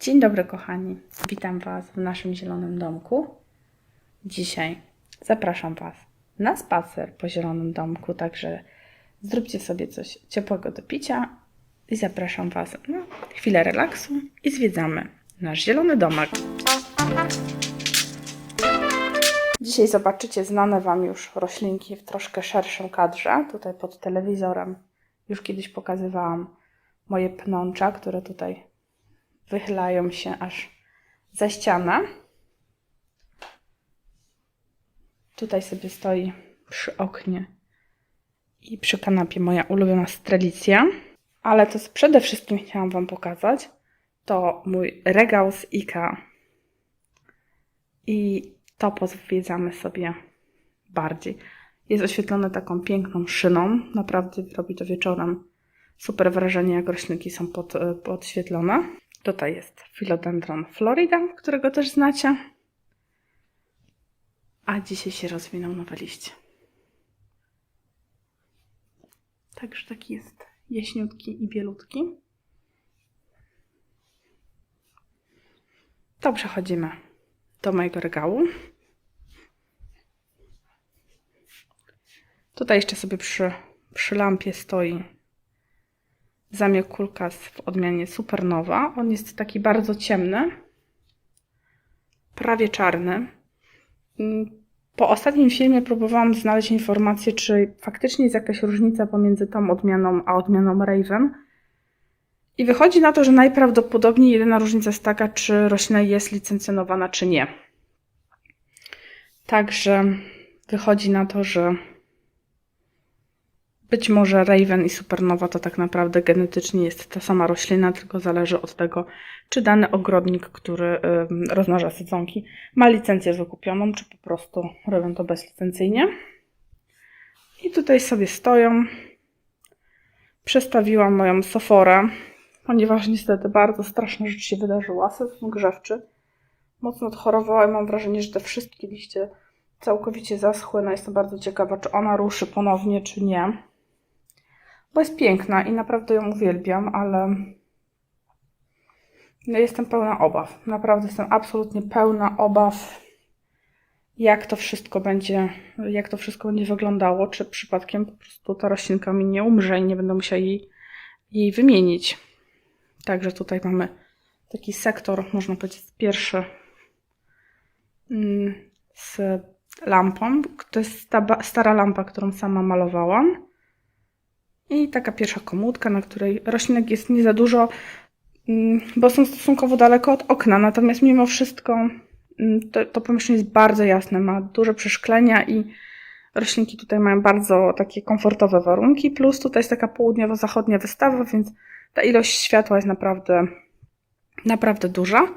Dzień dobry, kochani. Witam Was w naszym zielonym domku. Dzisiaj zapraszam Was na spacer po zielonym domku, także zróbcie sobie coś ciepłego do picia i zapraszam Was na chwilę relaksu i zwiedzamy nasz zielony domek. Dzisiaj zobaczycie znane Wam już roślinki w troszkę szerszym kadrze. Tutaj pod telewizorem już kiedyś pokazywałam moje pnącza, które tutaj wychylają się aż za ścianę. Tutaj sobie stoi przy oknie i przy kanapie moja ulubiona strelicja. Ale to, co przede wszystkim chciałam Wam pokazać, to mój regał z IKEA. I to pozwiedzamy sobie bardziej. Jest oświetlone taką piękną szyną. Naprawdę robi to wieczorem super wrażenie, jak roślinki są pod, podświetlone. Tutaj jest Philodendron Florida, którego też znacie. A dzisiaj się rozwinął nowe liście. Także taki jest jaśniutki i bielutki. To przechodzimy do mojego regału. Tutaj jeszcze sobie przy, przy lampie stoi zamiok kulkas w odmianie Supernowa. On jest taki bardzo ciemny, prawie czarny. Po ostatnim filmie próbowałam znaleźć informację, czy faktycznie jest jakaś różnica pomiędzy tą odmianą a odmianą Raven. I wychodzi na to, że najprawdopodobniej jedyna różnica jest taka, czy roślina jest licencjonowana, czy nie. Także wychodzi na to, że być może Raven i Supernowa to tak naprawdę genetycznie jest ta sama roślina, tylko zależy od tego, czy dany ogrodnik, który rozmnaża sadzonki, ma licencję wykupioną, czy po prostu robią to bezlicencyjnie. I tutaj sobie stoją. Przestawiłam moją soforę, ponieważ niestety bardzo straszna rzecz się wydarzyła. Sezon grzewczy mocno odchorowała i mam wrażenie, że te wszystkie liście całkowicie zaschły. No jestem bardzo ciekawa, czy ona ruszy ponownie, czy nie bo jest piękna i naprawdę ją uwielbiam, ale no jestem pełna obaw. Naprawdę jestem absolutnie pełna obaw, jak to wszystko będzie, jak to wszystko będzie wyglądało, czy przypadkiem po prostu ta roślinka mi nie umrze i nie będę musiała jej, jej wymienić. Także tutaj mamy taki sektor, można powiedzieć, pierwszy mm, z lampą. To jest sta- stara lampa, którą sama malowałam. I taka pierwsza komódka, na której roślinek jest nie za dużo, mm, bo są stosunkowo daleko od okna. Natomiast mimo wszystko mm, to, to pomieszczenie jest bardzo jasne, ma duże przeszklenia i roślinki tutaj mają bardzo takie komfortowe warunki. Plus tutaj jest taka południowo-zachodnia wystawa, więc ta ilość światła jest naprawdę, naprawdę duża.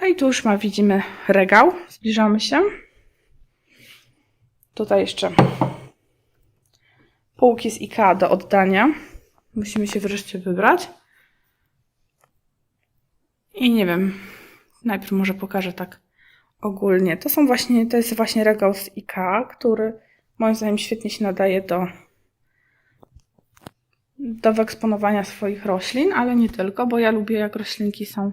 No i tu już ma, widzimy regał. Zbliżamy się. Tutaj jeszcze półki z IKEA do oddania. Musimy się wreszcie wybrać. I nie wiem, najpierw może pokażę tak ogólnie. To są właśnie, to jest właśnie regał z IKEA, który moim zdaniem świetnie się nadaje do do wyeksponowania swoich roślin, ale nie tylko, bo ja lubię jak roślinki są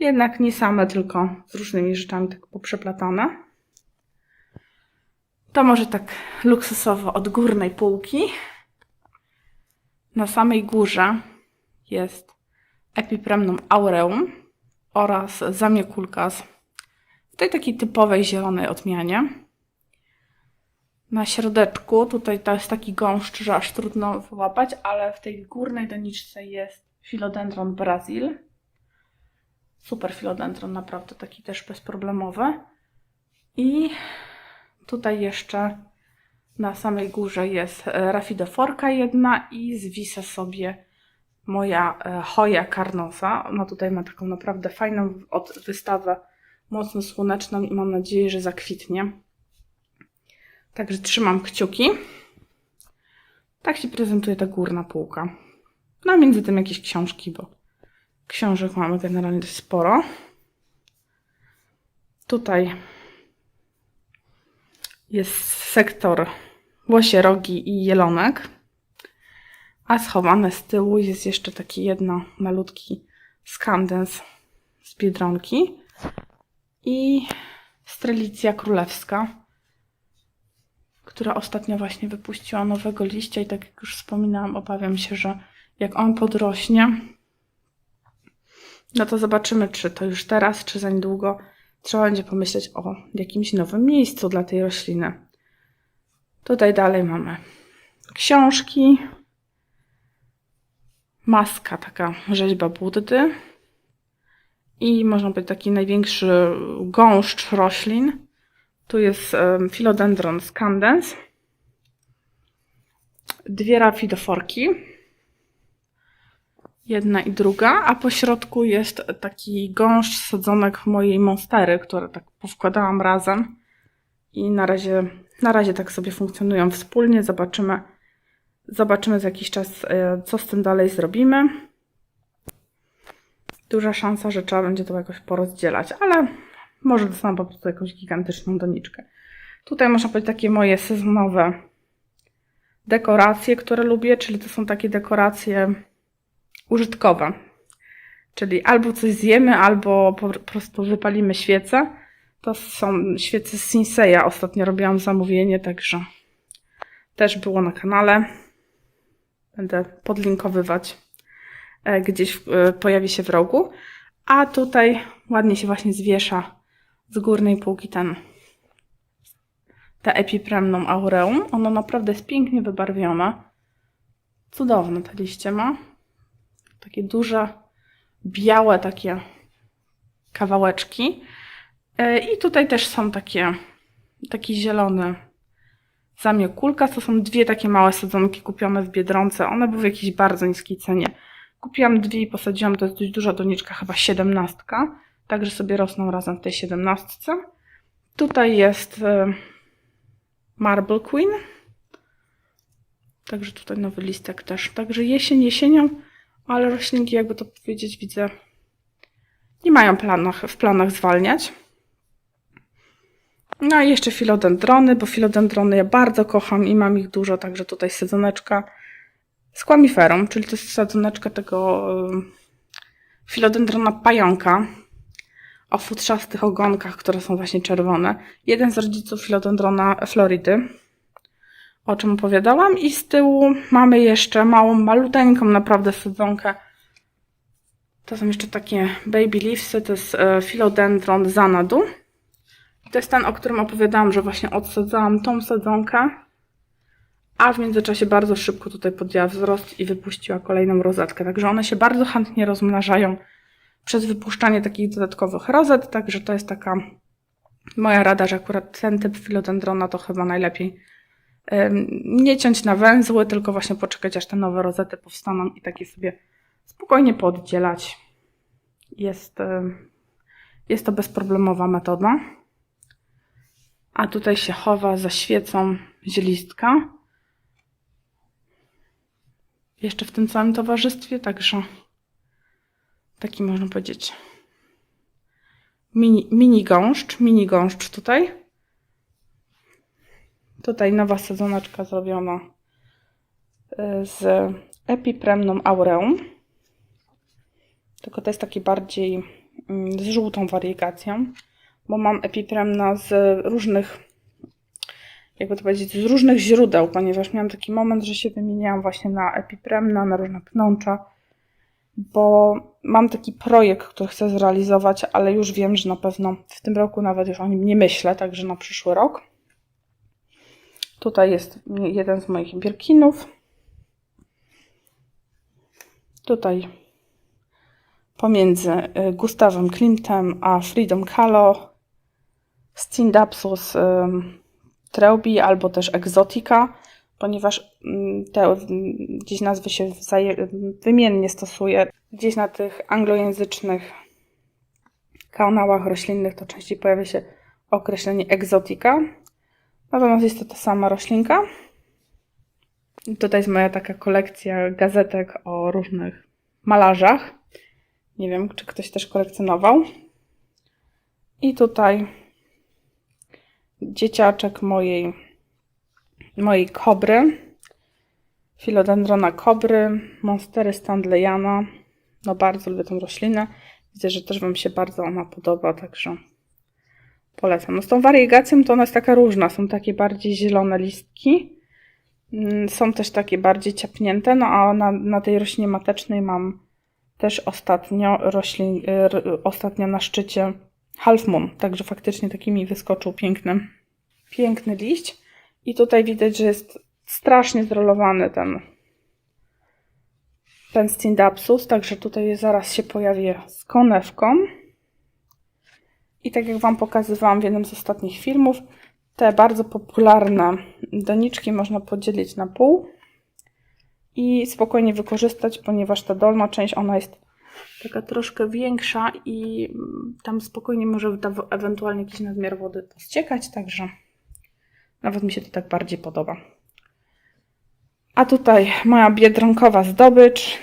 jednak nie same, tylko z różnymi rzeczami tak poprzeplatane. To może tak luksusowo od górnej półki. Na samej górze jest Epipremnum aureum oraz zamiekulkas w tej takiej typowej zielonej odmianie. Na środeczku tutaj to jest taki gąszcz, że aż trudno wyłapać, ale w tej górnej doniczce jest Philodendron Brazil. Super Philodendron, naprawdę taki też bezproblemowy. I Tutaj jeszcze na samej górze jest e, rafidoforka jedna i zwisa sobie moja e, hoja carnosa. Ona tutaj ma taką naprawdę fajną wystawę mocno słoneczną i mam nadzieję, że zakwitnie. Także trzymam kciuki. Tak się prezentuje ta górna półka. No a między tym jakieś książki, bo książek mamy generalnie sporo. Tutaj jest sektor łosie rogi i jelonek, a schowane z tyłu jest jeszcze taki jedno malutki skandens z Biedronki i Strelicja Królewska, która ostatnio właśnie wypuściła nowego liścia i tak jak już wspominałam, obawiam się, że jak on podrośnie, no to zobaczymy, czy to już teraz, czy za niedługo trzeba będzie pomyśleć o jakimś nowym miejscu dla tej rośliny. Tutaj dalej mamy książki, maska, taka rzeźba Buddy i można powiedzieć taki największy gąszcz roślin. Tu jest Philodendron scandens, dwie rafidoforki, jedna i druga, a po środku jest taki gąszcz sadzonek mojej monstery, które tak powkładałam razem i na razie, na razie tak sobie funkcjonują wspólnie. Zobaczymy, zobaczymy za jakiś czas, e, co z tym dalej zrobimy. Duża szansa, że trzeba będzie to jakoś porozdzielać, ale może dostanę po prostu jakąś gigantyczną doniczkę. Tutaj można powiedzieć takie moje sezonowe dekoracje, które lubię, czyli to są takie dekoracje użytkowe. Czyli albo coś zjemy, albo po prostu wypalimy świece. To są świece z Sinseya. Ostatnio robiłam zamówienie, także też było na kanale. Będę podlinkowywać. e, Gdzieś e, pojawi się w rogu. A tutaj ładnie się właśnie zwiesza z górnej półki ten ta epipremną aureum. Ono naprawdę jest pięknie wybarwione. Cudowne te liście ma. Takie duże, białe takie kawałeczki. E, I tutaj też są takie, taki zielony zamiokulka. To są dwie takie małe sadzonki kupione w Biedronce. One były w jakiejś bardzo niskiej cenie. Kupiłam dwie i posadziłam, to jest dość duża doniczka, chyba siedemnastka. Także sobie rosną razem w tej siedemnastce. Tutaj jest e, Marble Queen. Także tutaj nowy listek też. Także jesień jesienią, ale roślinki, jakby to powiedzieć, widzę, nie mają planach, w planach zwalniać. No i jeszcze filodendrony, bo filodendrony ja bardzo kocham i mam ich dużo, także tutaj sadzoneczka z kwamiferą, czyli to jest sadzoneczka tego filodendrona pająka o futrzastych ogonkach, które są właśnie czerwone. Jeden z rodziców filodendrona Floridy, o czym opowiadałam. I z tyłu mamy jeszcze małą, maluteńką naprawdę sadzonkę. To są jeszcze takie baby leafsy, to jest e, philodendron zanadu. To jest ten, o którym opowiadałam, że właśnie odsadzałam tą sadzonkę, a w międzyczasie bardzo szybko tutaj podjęła wzrost i wypuściła kolejną rozetkę. Także one się bardzo chętnie rozmnażają przez wypuszczanie takich dodatkowych rozet, także to jest taka moja rada, że akurat ten typ filodendrona to chyba najlepiej nie ciąć na węzły, tylko właśnie poczekać, aż te nowe rozety powstaną i takie sobie spokojnie poddzielać. Jest, jest to bezproblemowa metoda. A tutaj się chowa za świecą zielistka. Jeszcze w tym całym towarzystwie, także taki można powiedzieć mini, mini gąszcz, mini gąszcz tutaj. Tutaj nowa sezoneczka zrobiona y, z epipremną aureum. Tylko to jest taki bardziej mm, z żółtą wariegacją, bo mam epipremna z różnych, jakby to powiedzieć, z różnych źródeł, ponieważ miałam taki moment, że się wymieniałam właśnie na epipremna, na różne pnącza, bo mam taki projekt, który chcę zrealizować, ale już wiem, że na pewno w tym roku nawet już o nim nie myślę, także na przyszły rok. Tutaj jest jeden z moich birkinów. Tutaj pomiędzy y, Gustawem Klimtem a Freedom Kahlo Stindapsus ym, Treubi albo też Exotica, ponieważ mm, te gdzieś nazwy się wymiennie stosuje. Gdzieś na tych anglojęzycznych kanałach roślinnych to częściej pojawia się określenie Exotica. Natomiast jest to ta sama roślinka. Tutaj jest moja taka kolekcja gazetek o różnych malarzach. Nie wiem, czy ktoś też kolekcjonował. I tutaj dzieciaczek mojej, mojej kobry. Philodendrona kobry, Monstery Standleyana. No bardzo lubię tą roślinę. Widzę, że też Wam się bardzo ona podoba, także polecam. No z tą wariegacją to ona jest taka różna. Są takie bardziej zielone listki. Mm, Są też takie bardziej ciapnięte, no a na, na tej roślinie matecznej mam też ostatnio roślin, y, ostatnio na szczycie Half Moon, także faktycznie taki mi wyskoczył piękny, piękny liść. I tutaj widać, że jest strasznie zrolowany ten, ten Stindapsus, także tutaj zaraz się pojawi z konewką. I tak jak Wam pokazywałam w jednym z ostatnich filmów, te bardzo popularne doniczki można podzielić na pół i spokojnie wykorzystać, ponieważ ta dolna część ona jest taka troszkę większa i tam spokojnie może ewentualnie jakiś nadmiar wody ściekać, także nawet mi się to tak bardziej podoba. A tutaj moja biedronkowa zdobycz.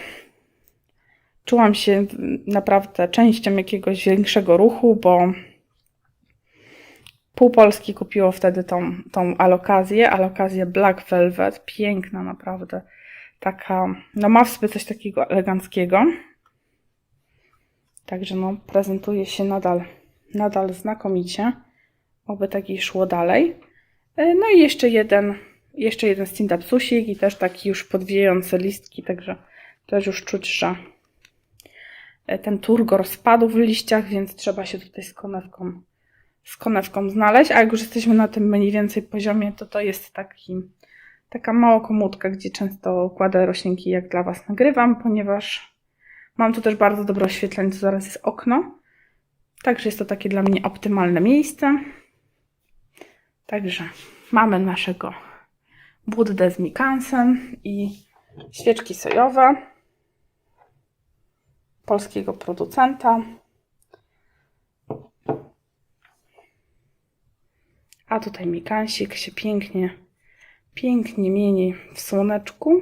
Czułam się naprawdę częścią jakiegoś większego ruchu, bo pół Polski kupiło wtedy tą, tą alokazję, alokazję Black Velvet, piękna naprawdę, taka, no ma w sobie coś takiego eleganckiego. Także no, prezentuje się nadal, nadal znakomicie. Oby tak i szło dalej. E, No i jeszcze jeden, jeszcze jeden Stindapsusik i też taki już podwijający listki, także też już czuć, że ten turgor spadł w liściach, więc trzeba się tutaj z konewką, z konewką znaleźć. A jak już jesteśmy na tym mniej więcej poziomie, to to jest taki, taka mała komódka, gdzie często kładę roślinki, jak dla Was nagrywam, ponieważ mam tu też bardzo dobre oświetlenie, to zaraz jest okno. Także jest to takie dla mnie optymalne miejsce. Także mamy naszego Buddę z Mikansem i świeczki sojowe polskiego producenta. A tutaj Mikansik się pięknie, pięknie mieni w słoneczku.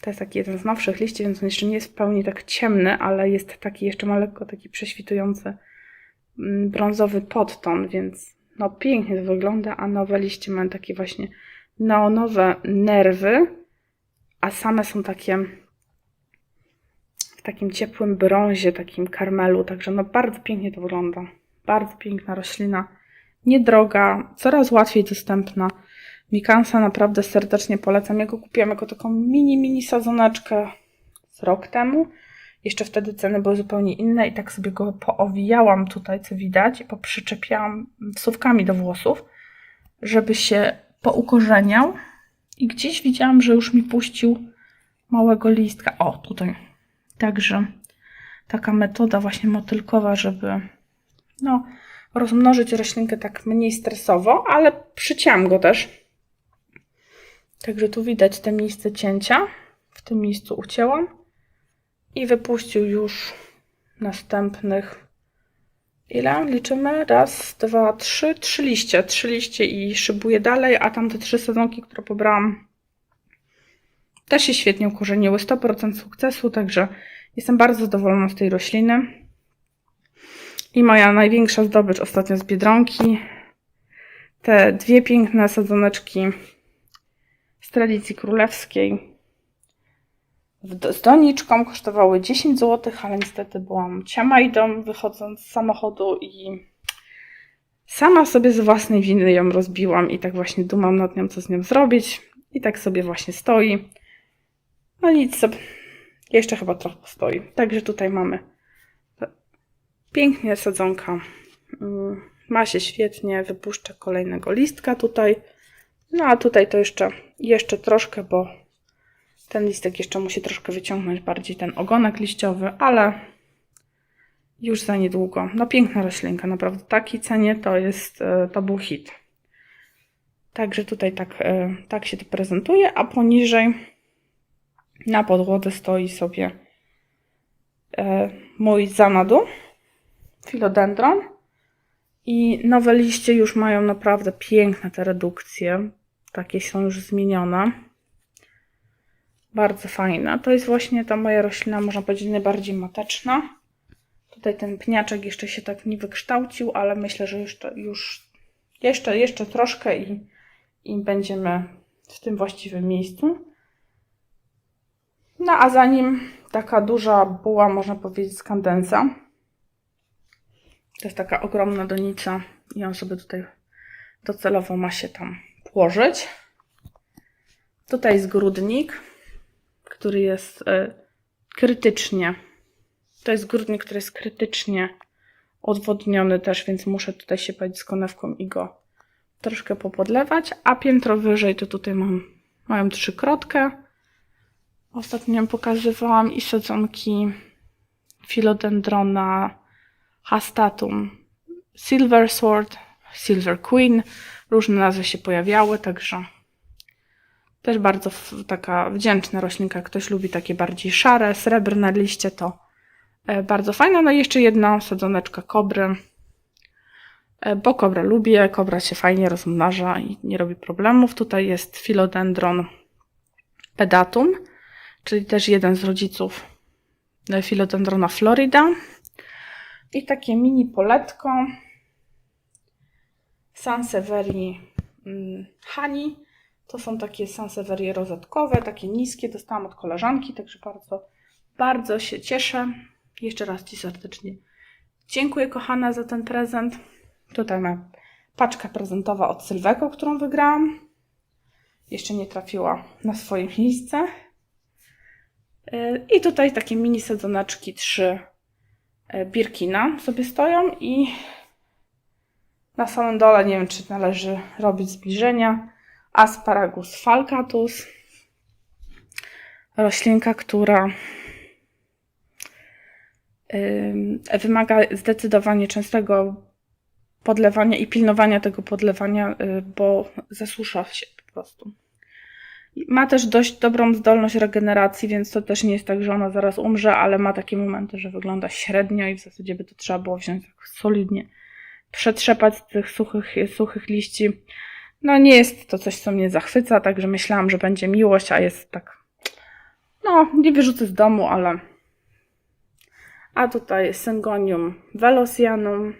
To jest taki jeden z nowszych liści, więc on jeszcze nie jest w pełni tak ciemny, ale jest taki jeszcze ma lekko taki prześwitujący mm, brązowy podton, więc no pięknie to wygląda, a nowe liście mają takie właśnie neonowe nerwy, a same są takie w takim ciepłym brązie, takim karmelu, także no bardzo pięknie to wygląda. Bardzo piękna roślina, niedroga, coraz łatwiej dostępna. Mikansa naprawdę serdecznie polecam. Ja go kupiłam jako taką mini, mini sadzoneczkę z rok temu. Jeszcze wtedy ceny były zupełnie inne i tak sobie go poowijałam tutaj, co widać, i poprzyczepiałam wsówkami do włosów, żeby się poukorzeniał. I gdzieś widziałam, że już mi puścił małego listka. O, tutaj. Także taka metoda właśnie motylkowa, żeby no, rozmnożyć roślinkę tak mniej stresowo, ale przycięłam go też. Także tu widać te miejsce cięcia. W tym miejscu ucięłam i wypuścił już następnych. Ile? Liczymy? Raz, dwa, trzy. Trzy liście. Trzy liście i szybuję dalej, a tamte trzy sezonki, które pobrałam, też się świetnie ukorzeniły. 100% sukcesu, także jestem bardzo zadowolona z tej rośliny. I moja największa zdobycz ostatnio z Biedronki. Te dwie piękne sadzoneczki z tradycji królewskiej z doniczką kosztowały 10 zł, ale niestety byłam ciamajdą wychodząc z samochodu i sama sobie z własnej winy ją rozbiłam i tak właśnie dumam nad nią, co z nią zrobić. I tak sobie właśnie stoi. No nic sobie. Jeszcze chyba trochę stoi. Także tutaj mamy pięknie sadzonka. Mm, Ma się świetnie, wypuszcza kolejnego listka tutaj. No a tutaj to jeszcze, jeszcze troszkę, bo ten listek jeszcze musi troszkę wyciągnąć bardziej ten ogonek liściowy, ale już za niedługo. No piękna roślinka, naprawdę. Takiej cenie to jest, e, to był hit. Także tutaj tak, e, tak się to prezentuje, a poniżej na podłodze stoi sobie e, mój zanadu, philodendron. I nowe liście już mają naprawdę piękne te redukcje. Takie są już zmienione. Bardzo fajna. To jest właśnie ta moja roślina, można powiedzieć, najbardziej mateczna. Tutaj ten pniaczek jeszcze się tak nie wykształcił, ale myślę, że to, już jeszcze, jeszcze troszkę i, i będziemy w tym właściwym miejscu. No a za nim taka duża buła, można powiedzieć, z kandensa. To jest taka ogromna donica i on sobie tutaj docelowo ma się tam włożyć. Tutaj jest grudnik, który jest e, krytycznie. To jest grudnik, który jest krytycznie odwodniony też, więc muszę tutaj się palić z konewką i go troszkę popodlewać. A piętro wyżej to tutaj mam, mają trzykrotkę. Ostatnio pokazywałam i sadzonki philodendrona hastatum, silver sword, silver queen. Różne nazwy się pojawiały, także też bardzo taka wdzięczna roślinka. Ktoś lubi takie bardziej szare, srebrne liście, to e, bardzo fajna. No i jeszcze jedna sadzoneczka kobry, e, bo kobrę lubię, kobra się fajnie rozmnaża i nie robi problemów. Tutaj jest philodendron pedatum, czyli też jeden z rodziców philodendrona florida. I takie mini poletko Sansevierii mm, Honey. To są takie Sansevierie rozetkowe, takie niskie. Dostałam od koleżanki, także bardzo, bardzo się cieszę. Jeszcze raz Ci serdecznie dziękuję, kochana, za ten prezent. Tutaj mam paczka prezentowa od Sylwego, którą wygrałam. Jeszcze nie trafiła na swoje miejsce. Yy, I tutaj takie mini sadzoneczki, trzy e, Birkina sobie stoją i na samym dole nie wiem, czy należy robić zbliżenia. Asparagus falcatus. Roślinka, która ym, wymaga zdecydowanie częstego podlewania i pilnowania tego podlewania, y, bo zasusza się po prostu. Ma też dość dobrą zdolność regeneracji, więc to też nie jest tak, że ona zaraz umrze, ale ma takie momenty, że wygląda średnio i w zasadzie by to trzeba było wziąć tak solidnie przetrzepać z tych suchych, suchych liści. No nie jest to coś, co mnie zachwyca, także myślałam, że będzie miłość, a jest tak, no nie wyrzucę z domu, ale... A tutaj Syngonium velocianum.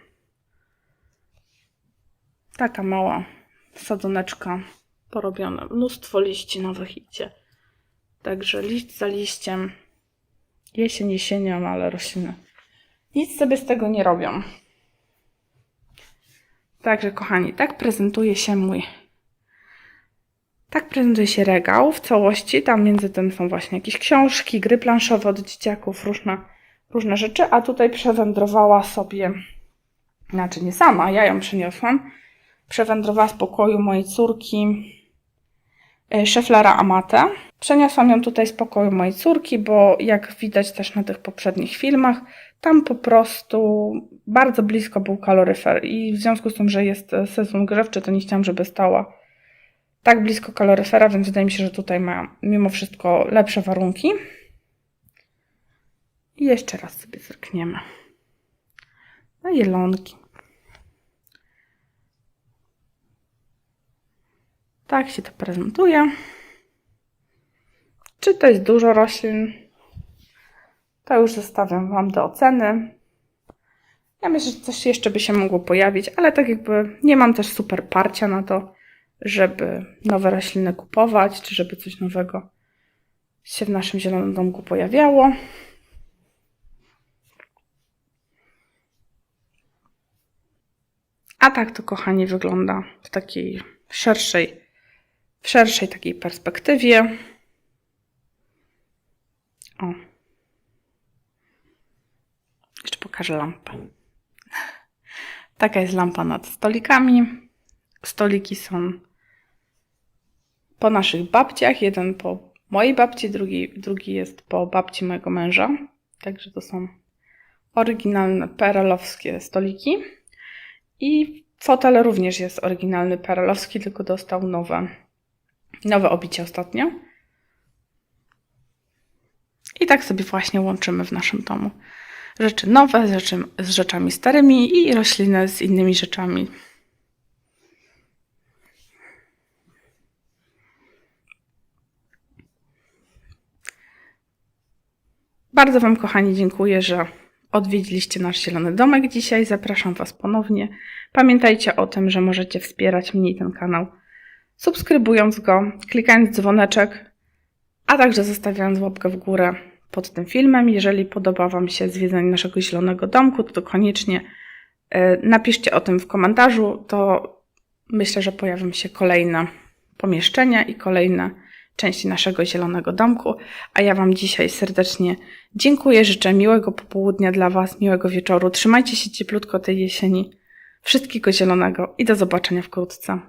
Taka mała sadzoneczka porobiona. Mnóstwo liści nowych idzie. Także liść za liściem. Jesień jesienią, ale rośliny nic sobie z tego nie robią. Także, kochani, tak prezentuje się mój. Tak prezentuje się regał w całości. Tam między tym są właśnie jakieś książki, gry planszowe od dzieciaków, różne, różne rzeczy. A tutaj przewędrowała sobie, znaczy nie sama, ja ją przyniosłam. Przewędrowała z pokoju mojej córki Szeflara Amate. Przeniosłam ją tutaj z pokoju mojej córki, bo jak widać też na tych poprzednich filmach, tam po prostu bardzo blisko był kaloryfer i w związku z tym, że jest e, sezon grzewczy, to nie chciałam, żeby stała tak blisko kaloryfera, więc wydaje mi się, że tutaj ma mimo wszystko lepsze warunki. I jeszcze raz sobie zerkniemy. Na jelonki. Tak się to prezentuje. Czy to jest dużo roślin? To już zostawiam Wam do oceny. Ja myślę, że coś jeszcze by się mogło pojawić, ale tak jakby nie mam też super parcia na to, żeby nowe rośliny kupować, czy żeby coś nowego się w naszym zielonym domku pojawiało. A tak to, kochani, wygląda w takiej szerszej, w szerszej takiej perspektywie. O. Jeszcze pokażę lampę. Taka jest lampa nad stolikami. Stoliki są po naszych babciach. Jeden po mojej babci, drugi, drugi jest po babci mojego męża. Także to są oryginalne perelowskie stoliki. I fotel również jest oryginalny perelowski, tylko dostał nowe, nowe obicie ostatnio. I tak sobie właśnie łączymy w naszym domu rzeczy nowe z, rzeczy, z rzeczami starymi i rośliny z innymi rzeczami. Bardzo Wam, kochani, dziękuję, że odwiedziliście nasz zielony domek dzisiaj. Zapraszam Was ponownie. Pamiętajcie o tym, że możecie wspierać mnie i ten kanał, subskrybując go, klikając dzwoneczek, a także zostawiając łapkę w górę pod tym filmem. Jeżeli podoba Wam się zwiedzanie naszego zielonego domku, to koniecznie e, napiszcie o tym w komentarzu. To myślę, że pojawią się kolejne pomieszczenia i kolejne części naszego zielonego domku. A ja Wam dzisiaj serdecznie dziękuję. Życzę miłego popołudnia dla Was, miłego wieczoru. Trzymajcie się cieplutko tej jesieni. Wszystkiego zielonego i do zobaczenia wkrótce.